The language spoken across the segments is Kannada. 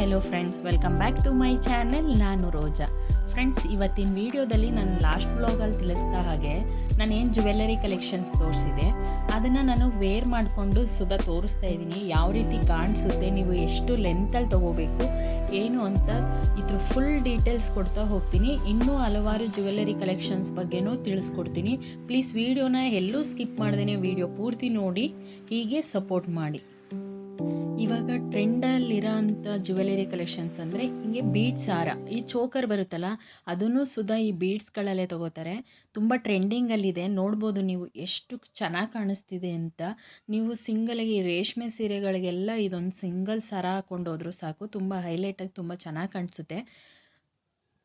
Friends welcome back to my channel ನಾನು ರೋಜಾ. ಫ್ರೆಂಡ್ಸ್ ಇವತ್ತಿನ ವಿಡಿಯೋದಲ್ಲಿ ನಾನು ಲಾಸ್ಟ್ ಬ್ಲಾಗಲ್ಲಿ ತಿಳಿಸ್ದ ಹಾಗೆ ನಾನು ಏನು ಜುವೆಲ್ಲರಿ ಕಲೆಕ್ಷನ್ಸ್ ತೋರಿಸಿದೆ, ಅದನ್ನು ನಾನು ವೇರ್ ಮಾಡಿಕೊಂಡು ಸುಧಾ ತೋರಿಸ್ತಾ ಇದ್ದೀನಿ. ಯಾವ ರೀತಿ ಕಾಣಿಸುತ್ತೆ, ನೀವು ಎಷ್ಟು ಲೆಂತಲ್ಲಿ ತೊಗೋಬೇಕು, ಏನು ಅಂತ ಇದ್ರ ಫುಲ್ ಡೀಟೇಲ್ಸ್ ಕೊಡ್ತಾ ಹೋಗ್ತೀನಿ. ಇನ್ನೂ ಹಲವಾರು ಜುವೆಲ್ಲರಿ ಕಲೆಕ್ಷನ್ಸ್ ಬಗ್ಗೆನೂ ತಿಳಿಸ್ಕೊಡ್ತೀನಿ. ಪ್ಲೀಸ್ ವಿಡಿಯೋನ ಎಲ್ಲೂ ಸ್ಕಿಪ್ ಮಾಡ್ದೇ ವಿಡಿಯೋ ಪೂರ್ತಿ ನೋಡಿ, ಹೀಗೆ ಸಪೋರ್ಟ್ ಮಾಡಿ. ಇವಾಗ ಟ್ರೆಂಡಲ್ಲಿರೋ ಅಂಥ ಜ್ಯುವೆಲರಿ ಕಲೆಕ್ಷನ್ಸ್ ಅಂದರೆ ಹಿಂಗೆ ಬೀಡ್ಸ್ ಹಾರ. ಈ ಚೋಕರ್ ಬರುತ್ತಲ್ಲ, ಅದನ್ನು ಸುಧಾ ಈ ಬೀಡ್ಸ್ಗಳಲ್ಲೇ ತಗೋತಾರೆ. ತುಂಬ ಟ್ರೆಂಡಿಂಗಲ್ಲಿದೆ ನೋಡ್ಬೋದು ನೀವು ಎಷ್ಟು ಚೆನ್ನಾಗಿ ಕಾಣಿಸ್ತಿದೆ ಅಂತ. ನೀವು ಸಿಂಗಲ್ಗೆ ರೇಷ್ಮೆ ಸೀರೆಗಳಿಗೆಲ್ಲ ಇದೊಂದು ಸಿಂಗಲ್ ಸರ ಹಾಕೊಂಡು ಹೋದರೂ ಸಾಕು. ತುಂಬ ಹೈಲೈಟಾಗಿ ತುಂಬ ಚೆನ್ನಾಗಿ ಕಾಣಿಸುತ್ತೆ.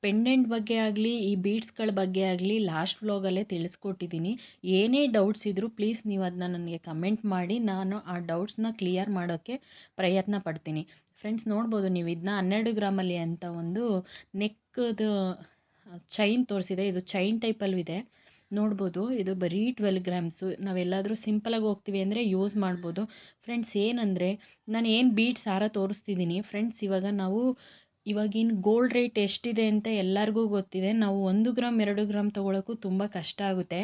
ಪೆಂಡೆಂಟ್ ಬಗ್ಗೆ ಆಗಲಿ, ಈ ಬೀಡ್ಸ್ಗಳ ಬಗ್ಗೆ ಆಗಲಿ ಲಾಸ್ಟ್ ವ್ಲಾಗಲ್ಲೇ ತಿಳಿಸ್ಕೊಟ್ಟಿದ್ದೀನಿ ಏನೇ ಡೌಟ್ಸ್ ಇದ್ದರೂ ಪ್ಲೀಸ್ ನೀವು ಅದನ್ನ ನನಗೆ ಕಮೆಂಟ್ ಮಾಡಿ, ನಾನು ಆ ಡೌಟ್ಸ್ನ ಕ್ಲಿಯರ್ ಮಾಡೋಕ್ಕೆ ಪ್ರಯತ್ನ ಪಡ್ತೀನಿ. ಫ್ರೆಂಡ್ಸ್ ನೋಡ್ಬೋದು ನೀವು ಇದನ್ನ ಹನ್ನೆರಡು ಗ್ರಾಮಲ್ಲಿ ಅಂತ ಒಂದು ನೆಕ್ಕದು ಚೈನ್ ತೋರಿಸಿದೆ. ಇದು ಚೈನ್ ಟೈಪಲ್ಲೂ ಇದೆ. ನೋಡ್ಬೋದು, ಇದು ಬರೀ ಟ್ವೆಲ್ ಗ್ರಾಮ್ಸು ನಾವೆಲ್ಲಾದರೂ ಸಿಂಪಲಾಗಿ ಹೋಗ್ತೀವಿ ಅಂದರೆ ಯೂಸ್ ಮಾಡ್ಬೋದು. ಫ್ರೆಂಡ್ಸ್ ಏನಂದರೆ ನಾನು ಏನು ಬೀಟ್ಸ್ ಹಾರ ತೋರಿಸ್ತಿದ್ದೀನಿ ಫ್ರೆಂಡ್ಸ್ ಇವಾಗ ನಾವು ಇವಾಗಿನ ಗೋಲ್ಡ್ ರೇಟ್ ಎಷ್ಟಿದೆ ಅಂತ ಎಲ್ಲರಿಗೂ ಗೊತ್ತಿದೆ. ನಾವು ಒಂದು ಗ್ರಾಮ್, ಎರಡು ಗ್ರಾಮ್ ತೊಗೊಳಕ್ಕೂ ತುಂಬ ಕಷ್ಟ ಆಗುತ್ತೆ.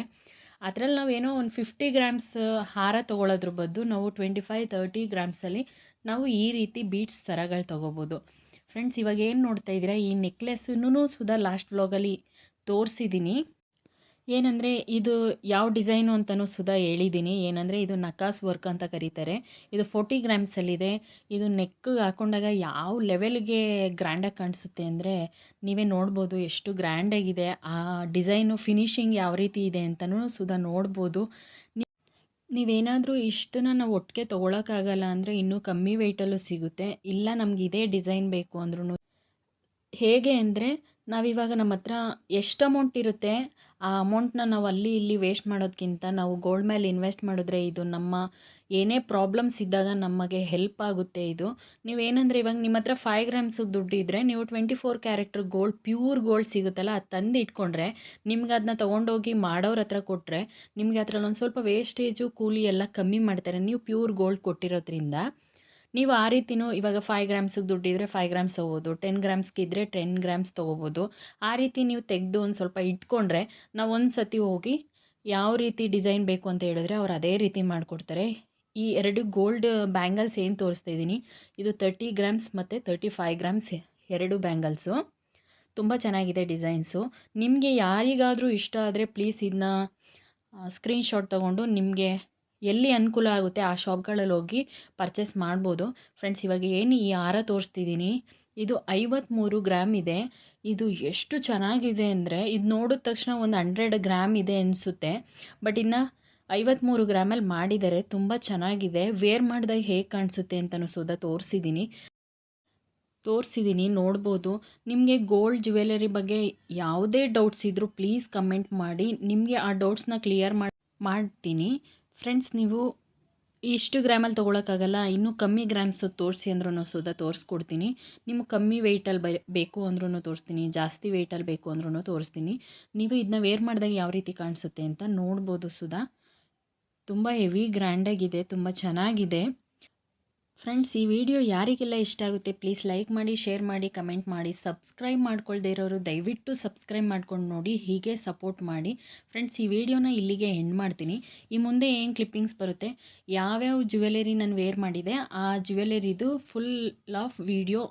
ಅದರಲ್ಲಿ ನಾವೇನೋ ಒಂದು ಫಿಫ್ಟಿ ಗ್ರಾಮ್ಸ್ ಹಾರ ತೊಗೊಳೋದ್ರ ಬದ್ದು ನಾವು ಟ್ವೆಂಟಿ ಫೈವ್ ತರ್ಟಿ ಗ್ರಾಮ್ಸಲ್ಲಿ ನಾವು ಈ ರೀತಿ ಬೀಟ್ಸ್ ಸರಗಳು ತೊಗೋಬೋದು. ಫ್ರೆಂಡ್ಸ್ ಇವಾಗ ಏನು ನೋಡ್ತಾ ಇದ್ದೀರಾ? ಈ ನೆಕ್ಲೆಸ್ಸನ್ನು ಸುಧಾ ಲಾಸ್ಟ್ ವ್ಲಾಗಲ್ಲಿ ತೋರಿಸಿದ್ದೀನಿ ಏನಂದರೆ ಇದು ಯಾವ ಡಿಸೈನು ಅಂತಲೂ ಸುಧಾ ಹೇಳಿದ್ದೀನಿ ಏನಂದರೆ ಇದು ನಕಾಸ್ ವರ್ಕ್ ಅಂತ ಕರೀತಾರೆ. ಇದು ಫೋರ್ಟಿ ಗ್ರಾಮ್ಸಲ್ಲಿದೆ ಇದು ನೆಕ್ಕಿಗೆ ಹಾಕೊಂಡಾಗ ಯಾವ ಲೆವೆಲ್ಗೆ ಗ್ರ್ಯಾಂಡಾಗಿ ಕಾಣಿಸುತ್ತೆ ಅಂದರೆ ನೀವೇ ನೋಡ್ಬೋದು ಎಷ್ಟು ಗ್ರ್ಯಾಂಡಾಗಿದೆ ಆ ಡಿಸೈನು ಫಿನಿಶಿಂಗ್ ಯಾವ ರೀತಿ ಇದೆ ಅಂತಲೂ ಸುಧಾ ನೋಡ್ಬೋದು. ನೀವೇನಾದರೂ ಇಷ್ಟನ್ನ ನಾವು ಒಟ್ಟಿಗೆ ತೊಗೊಳಕ್ಕಾಗಲ್ಲ ಅಂದರೆ ಇನ್ನೂ ಕಮ್ಮಿ ವೆಯ್ಟಲ್ಲೂ ಸಿಗುತ್ತೆ. ಇಲ್ಲ ನಮ್ಗೆ ಇದೇ ಡಿಸೈನ್ ಬೇಕು ಅಂದ್ರೂ ಹೇಗೆ ಅಂದರೆ ನಾವಿವಾಗ ನಮ್ಮ ಹತ್ರ ಎಷ್ಟು ಅಮೌಂಟ್ ಇರುತ್ತೆ, ಆ ಅಮೌಂಟ್ನ ನಾವು ಅಲ್ಲಿ ಇಲ್ಲಿ ವೇಸ್ಟ್ ಮಾಡೋದಕ್ಕಿಂತ ನಾವು ಗೋಲ್ಡ್ ಮೇಲೆ ಇನ್ವೆಸ್ಟ್ ಮಾಡಿದ್ರೆ ಇದು ನಮ್ಮ ಏನೇ ಪ್ರಾಬ್ಲಮ್ಸ್ ಇದ್ದಾಗ ನಮಗೆ ಹೆಲ್ಪ್ ಆಗುತ್ತೆ ಇದು. ನೀವೇನಂದರೆ ಇವಾಗ ನಿಮ್ಮ ಹತ್ರ ಫೈವ್ ಗ್ರಾಮ್ಸ್ ದುಡ್ಡು ಇದ್ದರೆ ನೀವು twenty four character gold pure gold ಸಿಗುತ್ತಲ್ಲ, ಅದು ತಂದು ಇಟ್ಕೊಂಡ್ರೆ ನಿಮ್ಗೆ ಅದನ್ನ ತೊಗೊಂಡೋಗಿ ಮಾಡೋರ ಹತ್ರ ಕೊಟ್ಟರೆ ನಿಮಗೆ ಅದ್ರಲ್ಲಿ ಒಂದು ಸ್ವಲ್ಪ ವೇಸ್ಟೇಜು ಕೂಲಿ ಎಲ್ಲ ಕಮ್ಮಿ ಮಾಡ್ತಾರೆ. ನೀವು ಪ್ಯೂರ್ ಗೋಲ್ಡ್ ಕೊಟ್ಟಿರೋದ್ರಿಂದ ನೀವು ಆ ರೀತಿನೂ ಇವಾಗ ಫೈವ್ ಗ್ರಾಮ್ಸಿಗೆ ದುಡ್ಡಿದ್ರೆ ಫೈವ್ ಗ್ರಾಮ್ಸ್ ತೊಗೋಬೋದು ಟೆನ್ ಗ್ರಾಮ್ಸ್ಗಿದ್ರೆ ಟೆನ್ ಗ್ರಾಮ್ಸ್ ತೊಗೋಬೋದು. ಆ ರೀತಿ ನೀವು ತೆಗೆದು ಒಂದು ಸ್ವಲ್ಪ ಇಟ್ಕೊಂಡ್ರೆ ನಾವು ಒಂದು ಸತಿ ಹೋಗಿ ಯಾವ ರೀತಿ ಡಿಸೈನ್ ಬೇಕು ಅಂತ ಹೇಳಿದ್ರೆ ಅವ್ರು ಅದೇ ರೀತಿ ಮಾಡಿಕೊಡ್ತಾರೆ. ಈ ಎರಡು ಗೋಲ್ಡ್ ಬ್ಯಾಂಗಲ್ಸ್ ಏನು ತೋರಿಸ್ತಾ ಇದ್ದೀನಿ, ಇದು ತರ್ಟಿ ಗ್ರಾಮ್ಸ್ ಮತ್ತು ತರ್ಟಿ ಫೈವ್ ಗ್ರಾಮ್ಸ್ ಎರಡು ಬ್ಯಾಂಗಲ್ಸು ತುಂಬ ಚೆನ್ನಾಗಿದೆ ಡಿಸೈನ್ಸು ನಿಮಗೆ ಯಾರಿಗಾದರೂ ಇಷ್ಟ ಆದರೆ ಪ್ಲೀಸ್ ಇದನ್ನ ಸ್ಕ್ರೀನ್ಶಾಟ್ ತೊಗೊಂಡು ನಿಮಗೆ ಎಲ್ಲಿ ಅನುಕೂಲ ಆಗುತ್ತೆ ಆ ಶಾಪ್ಗಳಲ್ಲಿ ಹೋಗಿ ಪರ್ಚೇಸ್ ಮಾಡ್ಬೋದು. ಫ್ರೆಂಡ್ಸ್, ಇವಾಗ ಏನು ಈ ಹಾರ ತೋರಿಸ್ತಿದ್ದೀನಿ. ಇದು ಐವತ್ತ್ಮೂರು ಗ್ರಾಮ್ ಇದೆ. ಇದು ಎಷ್ಟು ಚೆನ್ನಾಗಿದೆ ಅಂದರೆ ಇದು ನೋಡಿದ ತಕ್ಷಣ ಒಂದು ಹಂಡ್ರೆಡ್ ಗ್ರಾಮ್ ಇದೆ ಅನಿಸುತ್ತೆ. ಬಟ್ ಇನ್ನು ಐವತ್ತ್ಮೂರು ಗ್ರಾಮಲ್ಲಿ ಮಾಡಿದ್ದಾರೆ ತುಂಬ ಚೆನ್ನಾಗಿದೆ. ವೇರ್ ಮಾಡಿದಾಗ ಹೇಗೆ ಕಾಣಿಸುತ್ತೆ ಅಂತಲೂ ಸುಧಾ ತೋರಿಸಿದ್ದೀನಿ ತೋರಿಸಿದ್ದೀನಿ ನೋಡ್ಬೋದು. ನಿಮಗೆ ಗೋಲ್ಡ್ ಜ್ಯುವೆಲರಿ ಬಗ್ಗೆ ಯಾವುದೇ ಡೌಟ್ಸ್ ಇದ್ದರೂ ಪ್ಲೀಸ್ ಕಮೆಂಟ್ ಮಾಡಿ. ನಿಮಗೆ ಆ ಡೌಟ್ಸ್ನ ಕ್ಲಿಯರ್ ಮಾಡಿ, ಮಾಡ್ತೀನಿ. ಫ್ರೆಂಡ್ಸ್ ನೀವು ಇಷ್ಟು ಗ್ರಾಮಲ್ಲಿ ತೊಗೊಳಕ್ಕಾಗಲ್ಲ, ಇನ್ನೂ ಕಮ್ಮಿ ಗ್ರಾಮ್ಸು ತೋರಿಸಿ ಅಂದ್ರೂ ಸುದಾ ತೋರಿಸ್ಕೊಡ್ತೀನಿ. ನಿಮ್ಗೆ ಕಮ್ಮಿ ವೆಯ್ಟಲ್ಲಿ ಬ ಬೇಕು ಅಂದ್ರೂ ತೋರಿಸ್ತೀನಿ, ಜಾಸ್ತಿ ವೆಯ್ಟಲ್ಲಿ ಬೇಕು ಅಂದ್ರೂ ತೋರಿಸ್ತೀನಿ. ನೀವು ಇದನ್ನ ವೇರ್ ಮಾಡಿದಾಗ ಯಾವ ರೀತಿ ಕಾಣಿಸುತ್ತೆ ಅಂತ ನೋಡ್ಬೋದು ಸುಧಾ ತುಂಬ ಹೆವಿ ಗ್ರ್ಯಾಂಡಾಗಿದೆ ತುಂಬ ಚೆನ್ನಾಗಿದೆ. ಫ್ರೆಂಡ್ಸ್ ಈ ವಿಡಿಯೋ ಯಾರಿಗೆಲ್ಲ ಇಷ್ಟ ಆಗುತ್ತೆ ಪ್ಲೀಸ್ ಲೈಕ್ ಮಾಡಿ ಶೇರ್ ಮಾಡಿ ಕಮೆಂಟ್ ಮಾಡಿ ಸಬ್ಸ್ಕ್ರೈಬ್ ಮಾಡ್ಕೊಳ್ದೇ ಇರೋರು ದಯವಿಟ್ಟು ಸಬ್ಸ್ಕ್ರೈಬ್ ಮಾಡ್ಕೊಂಡು ನೋಡಿ, ಹೀಗೆ ಸಪೋರ್ಟ್ ಮಾಡಿ. ಫ್ರೆಂಡ್ಸ್ ಈ ವಿಡಿಯೋನ ಇಲ್ಲಿಗೆ ಎಂಡ್ ಮಾಡ್ತೀನಿ. ಈ ಮುಂದೆ ಏನು ಕ್ಲಿಪ್ಪಿಂಗ್ಸ್ ಬರುತ್ತೆ, ಯಾವ್ಯಾವ ಜ್ಯುವೆಲರಿ ನಾನು ವೇರ್ ಮಾಡಿದೆ, ಆ ಜ್ಯುವೆಲರಿದು ಫುಲ್ ಆಫ್ ವಿಡಿಯೋ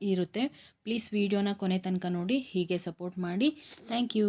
ಇರುತ್ತೆ. ಪ್ಲೀಸ್ ವಿಡಿಯೋನ ಕೊನೆ ತನಕ ನೋಡಿ, ಹೀಗೆ ಸಪೋರ್ಟ್ ಮಾಡಿ. Thank you